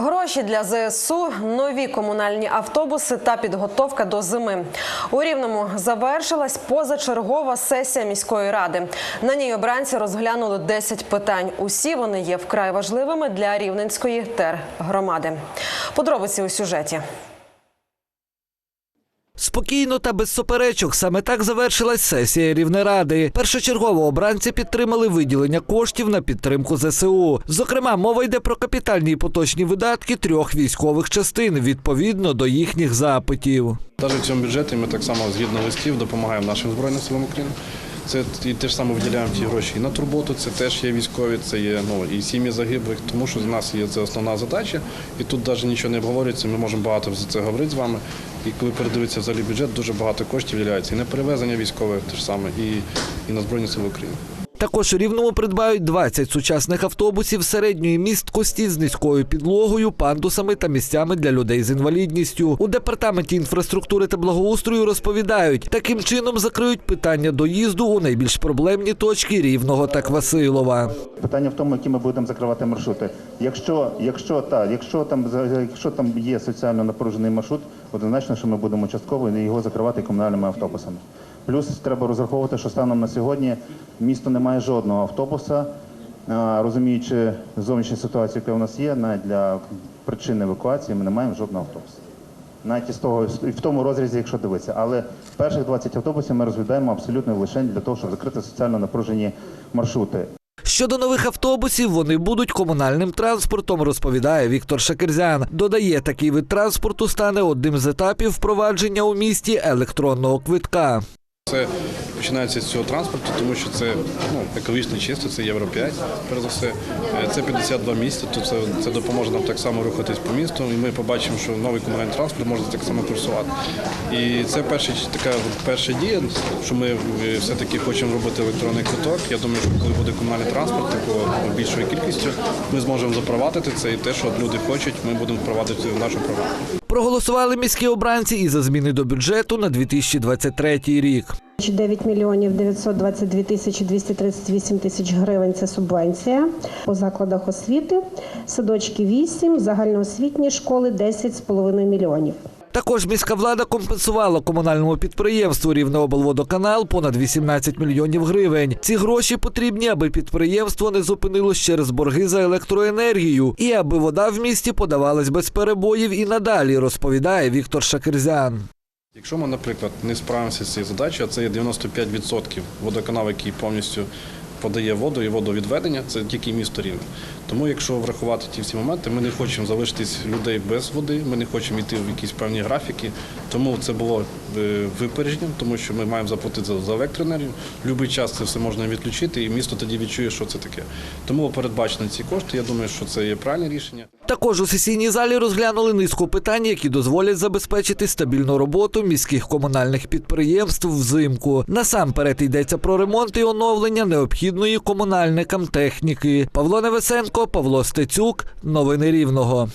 Гроші для ЗСУ, нові комунальні автобуси та підготовка до зими. У Рівному завершилась позачергова сесія міської ради. На ній обранці розглянули 10 питань. Усі вони є вкрай важливими для рівненської тергромади. Подробиці у сюжеті. Спокійно та без суперечок саме так завершилась сесія Рівнеради. Першочергово обранці підтримали виділення коштів на підтримку ЗСУ. Зокрема, мова йде про капітальні і поточні видатки трьох військових частин відповідно до їхніх запитів. Навіть в цьому бюджеті ми так само згідно листів допомагаємо нашим збройним силам України. Це і те ж саме виділяємо ті гроші і на турботу. Це теж є військові, це є ну і сім'ї загиблих, тому що з нас є це основна задача, і тут навіть нічого не обговорюється. Ми можемо багато за це говорити з вами. І коли передивиться взагалі бюджет, дуже багато коштів виділяється і на перевезення військових, теж саме, і, і на збройні сили України. Також у Рівному придбають 20 сучасних автобусів середньої місткості з низькою підлогою, пандусами та місцями для людей з інвалідністю. У департаменті інфраструктури та благоустрою розповідають, таким чином закриють питання доїзду у найбільш проблемні точки Рівного та Квасилова. Питання в тому, які ми будемо закривати маршрути. Якщо, якщо, та, якщо, там, якщо там є соціально напружений маршрут, однозначно, що ми будемо частково його закривати комунальними автобусами. Плюс треба розраховувати, що станом на сьогодні місто не має жодного автобуса, розуміючи зовнішню ситуацію, яка у нас є, навіть для причин евакуації ми не маємо жодного автобуса. Навіть із того, в тому розрізі, якщо дивитися. Але перших 20 автобусів ми розглядаємо абсолютно лише для того, щоб закрити соціально напружені маршрути. Щодо нових автобусів, вони будуть комунальним транспортом, розповідає Віктор Шакерзян. Додає, такий вид транспорту стане одним з етапів впровадження у місті електронного квитка. Це починається з цього транспорту, тому що це ну, екологічно чисто, це Євро 5, перш за все. Е, Це 52 місця, то це, це допоможе нам так само рухатись по місту. І ми побачимо, що новий комунальний транспорт може так само курсувати. І це перша, така перша дія, що ми е, все-таки хочемо робити електронний квиток. Я думаю, що коли буде комунальний транспорт такого більшою кількістю, ми зможемо запровадити це і те, що люди хочуть, ми будемо впровадити в нашу програму. Проголосували міські обранці і за зміни до бюджету на 2023 рік. 9 мільйонів 922 тисячі 238 тисяч гривень – це субвенція у закладах освіти, садочки 8, загальноосвітні школи 10,5 мільйонів. Також міська влада компенсувала комунальному підприємству Рівнеоблводоканал понад 18 мільйонів гривень. Ці гроші потрібні, аби підприємство не зупинилось через борги за електроенергію і аби вода в місті подавалась без перебоїв і надалі, розповідає Віктор Шакерзян. Якщо ми, наприклад, не справимося з цією задачею, а це є 95% водоканал, який повністю подає воду і водовідведення, це тільки місто Рівне. Тому, якщо врахувати ті всі моменти, ми не хочемо залишитись людей без води, ми не хочемо йти в якісь певні графіки. Тому це було е, випередженням, тому що ми маємо заплатити за, за електроенергію. Любий час це все можна відключити, і місто тоді відчує, що це таке. Тому передбачені ці кошти. Я думаю, що це є правильне рішення. Також у сесійній залі розглянули низку питань, які дозволять забезпечити стабільну роботу міських комунальних підприємств взимку. Насамперед йдеться про ремонт і оновлення необхідної комунальникам техніки. Павло Невесенко, Павло Стецюк. Новини Рівного.